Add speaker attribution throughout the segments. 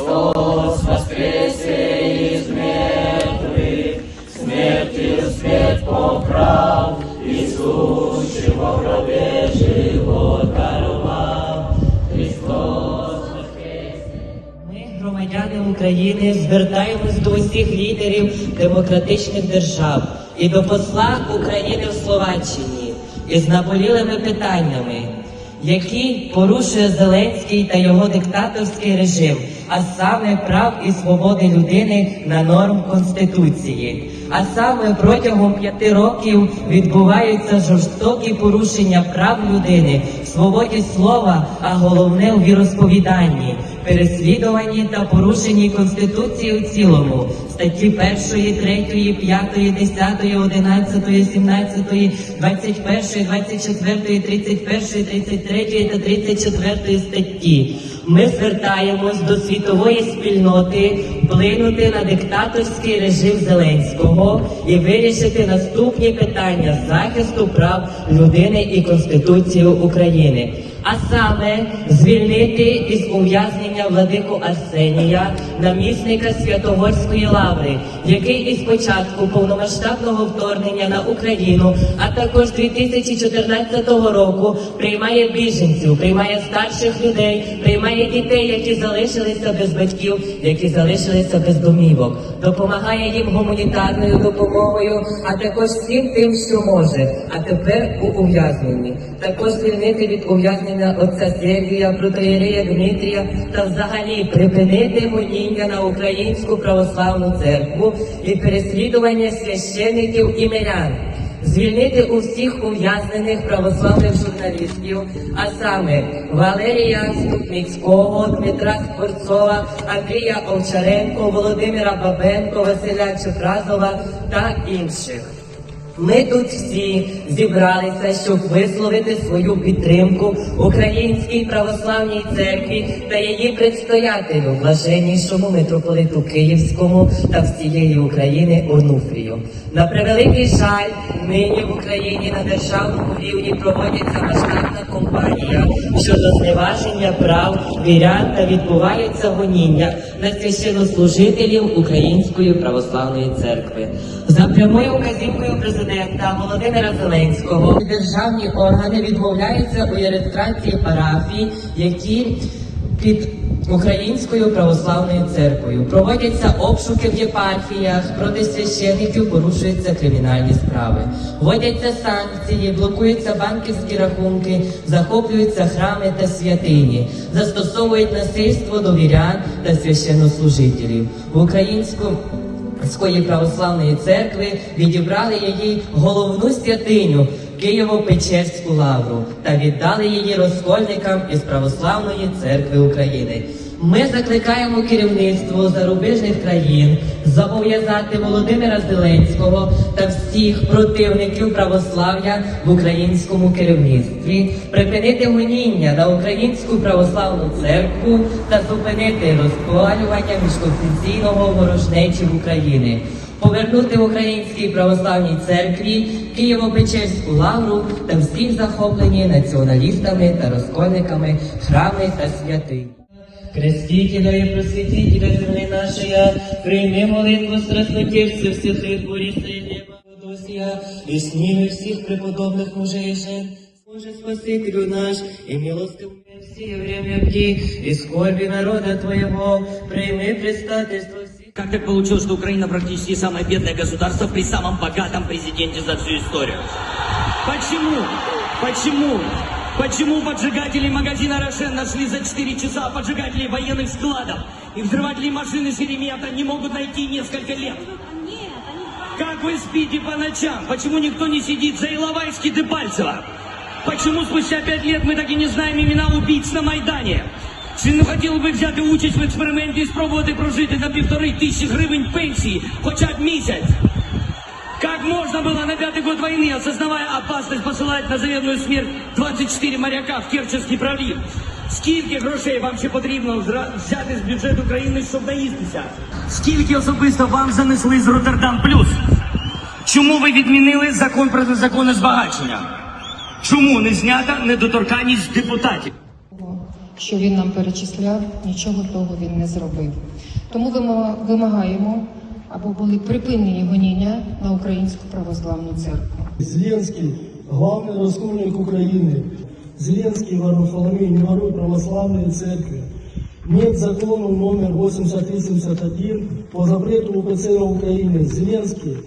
Speaker 1: Христос воскресе из мертвых, смертью свет поправ, Иисус живо в гробе живот дарував. Христос
Speaker 2: Ми, громадяни України, звертаємось до усіх лідерів демократичних держав і до посла України в Словаччині із наболілими питаннями, які порушує Зеленський та його диктаторський режим, а саме прав і свободи людини на норм Конституції. А саме протягом п'яти років відбуваються жорстокі порушення прав людини, в свободі слова, а головне у віросповіданні, переслідуванні та порушенні Конституції у цілому, статті 1, 3, 5, 10, 11, 17, 21, 24, 31, 33 та 34 статті. Ми звертаємось до світової спільноти вплинути на диктаторський режим Зеленського і вирішити наступні питання захисту прав людини і Конституції України. А саме звільнити із ув'язнення владику Арсенія, намісника Святогорської лаври, який із початку повномасштабного вторгнення на Україну, а також 2014 року приймає біженців, приймає старших людей, приймає дітей, які залишилися без батьків, які залишилися без домівок, допомагає їм гуманітарною допомогою, а також всім тим, що може. А тепер у ув'язненні. Також звільнити від ув'язнення отця Сергія, протоєрея Дмитрія та взагалі припинити гоніння на українську православну церкву і переслідування священиків і мирян. Звільнити усіх ув'язнених православних журналістів, а саме Валерія Ступницького, Дмитра Скворцова, Андрія Овчаренко, Володимира Бабенко, Василя Чепразова та інших. Ми тут всі зібралися, щоб висловити свою підтримку Українській православній церкві та її предстоятелю, блаженнішому митрополиту Київському та всієї України Онуфрію. На превеликий жаль, нині в Україні на державному рівні проводяться масштабна кампанія щодо зневаження прав вірян та відбуваються гоніння на священнослужителів Української православної церкви. За прямою указівкою президента Володимира Зеленського державні органи відмовляються у реєстрації парафій, які під Українською православною церквою. Проводяться обшуки в єпархіях, проти священиків порушуються кримінальні справи, вводяться санкції, блокуються банківські рахунки, захоплюються храми та святині, застосовують насильство до вірян та священнослужителів. В українському Скої православної церкви відібрали її головну святиню Києво-Печерську лавру та віддали її розкольникам із православної церкви України. Ми закликаємо керівництво зарубіжних країн зобов'язати Володимира Зеленського та всіх противників православ'я в українському керівництві, припинити гоніння на українську православну церкву та зупинити розпалювання міжконфесійного ворожнечі України Повернути українській православній церкві Києво-Печерську лавру та всіх захоплені націоналістами та розкольниками храми та святинь. Крестителя и просветителя земли нашей, прими молитву страстнотельцев святых Бориса и Глеба Водосия, и с ними всех преподобных мужей и жен, Боже Спасителю наш, и милостивый все время бди, и скорби народа Твоего, прими предстательство всех.
Speaker 3: Как так получилось, что Украина практически самое бедное государство при самом богатом президенте за всю историю? Почему? Почему? Почему поджигатели магазина «Рошен» нашли за 4 часа поджигателей военных складов и взрыватели машины «Шеремета» не могут найти несколько лет? Как вы спите по ночам? Почему никто не сидит за Иловайский Дебальцево? Почему спустя пять лет мы так и не знаем имена убийц на Майдані? Чи не хотіли би взяти участь в експерименті і спробувати прожити на півтори тисячі гривень пенсії хоча б місяць? Как можно было на пятый год войны, осознавая опасность, посылать на заветную смерть 24 моряка в Керченський пролив? Скільки грошей вам ще потрібно взра- взяти з бюджету країни, щоб наїстися? Скільки особисто вам занесли з Роттердам Плюс? Чому ви відмінили закон про незаконне збагачення? Чому не знята недоторканність депутатів?
Speaker 4: що він нам перечисляв, нічого того він не зробив. Тому вимо- вимагаємо, аби були припинені гоніння на українську православну церкву.
Speaker 5: Зеленский, главный раскольник Украины. Зеленский, Варфоломей, не воруй православные церкви. Нет закона номер 8371 по запрету УПЦ на Украине. Зеленский,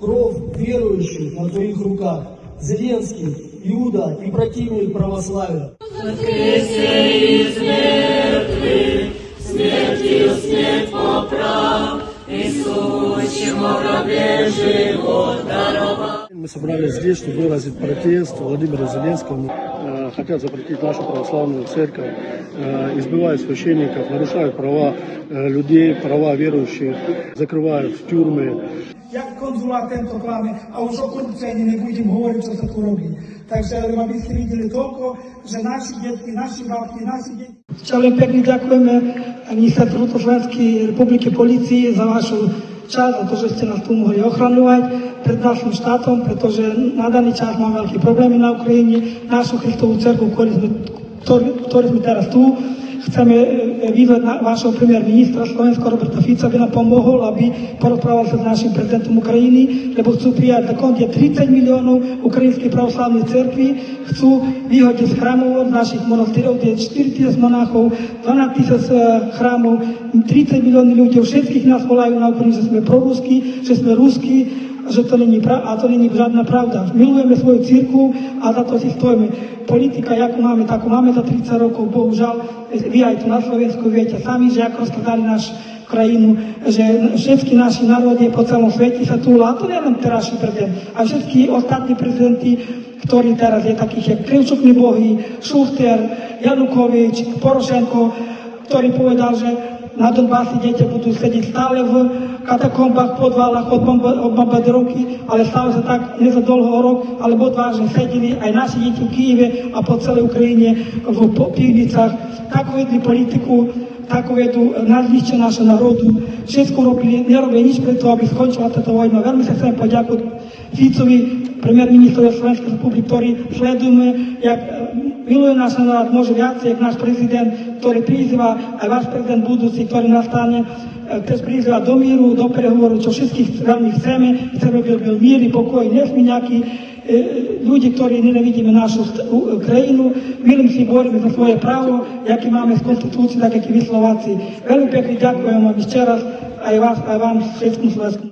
Speaker 5: кровь верующих на твоих руках. Зеленский, Иуда и противник православия. воскресе из мертвых, смертью смерть поправ, Иисус, чему рабе живот даровал. Мы собрались здесь, чтобы выразить протест Владимиру Зеленскому. Э, Хотят запретить нашу православную церковь, э, избивают священников, нарушают права э, людей, права верующих, закрывают в тюрьмы.
Speaker 6: як konzulát tento klame a už o korupcii ani nebudem hovoriť, čo sa tu robí. Takže len aby ste videli toľko, že naši detky, naši babky, naši deti... Chciałem pięknie dziękujemy Ministerstwu Slovenskiej Republiki Policji za waszą čas a to, že ste nás tu mohli ochraňovať pred našim štátom, pretože na daný čas máme veľké problémy na Ukrajine, našu Kristovú cerku, ktorú sme, ktorý, ktorý sme teraz tu, Chceme e, Chcemy na naszego premier ministra Slovenska Roberta Fica, by nam pomógł, aby porozprawiał się z naszym prezydentem Ukrainy, lebo chcą przyjechać dokąd jest 30 milionów ukraińskiej prawosławnej cerkwi, chcą wychodzić z chramów od naszych monastyrów, gdzie jest 4 tysiące monachów, 12 tysięcy e, chramów, 30 milionów ludzi, wszystkich nas volają na Ukrainie, że jesteśmy proruski, że jesteśmy ruski, że to nie pra- a to nie żadna prawda. Milujemy swoją círku a za to si stojíme. Politika, jaką mamy, taką mamy za 30 rokov, bohužel, vy aj tu na Slovensku viete sami, že ako rozkladali naš krajinu, že všetky naši národy po celom svete sa tu, a to nie len terajší prezident, a všetky ostatní prezidenti, ktorí teraz je takých, jak Krivčuk Nebohy, Šuster, Janukovič, Porošenko, ktorý povedal, že na Donbasi deti budú sedieť stále v katakombách, podvalách od, bomba, od bombardировky, ale stalo sa tak nie za dlho rok, alebo dva, že sedeli aj naši deti v Kyjeve a po celej Ukrajine v po- pivnicách. Tak vedli politiku, tak vedú na zničenie našho národu. Všetko robili, nerobia nič preto, aby skončila táto vojna. Veľmi sa chcem poďakovať Ficovi, premiér-ministrovi Slovenskej republiky, ktorý sledujeme, jak e, miluje náš národ, môže viacej, jak náš prezident, ktorý prizýva, aj váš prezident budúci, ktorý nastane, e, ktorý prizýva do míru, do prehovoru, čo všetkých veľmi chceme. Chceme, aby byl mír, pokoj, nesmí nejaký e, ktorí nenávidíme našu st- u- krajinu, milím si boríme za svoje právo, jaké máme z konstitúcie, tak jak i vy Slováci. Veľmi pekne ďakujem vám ešte raz, aj vás, aj vám všetkým Slovenskom.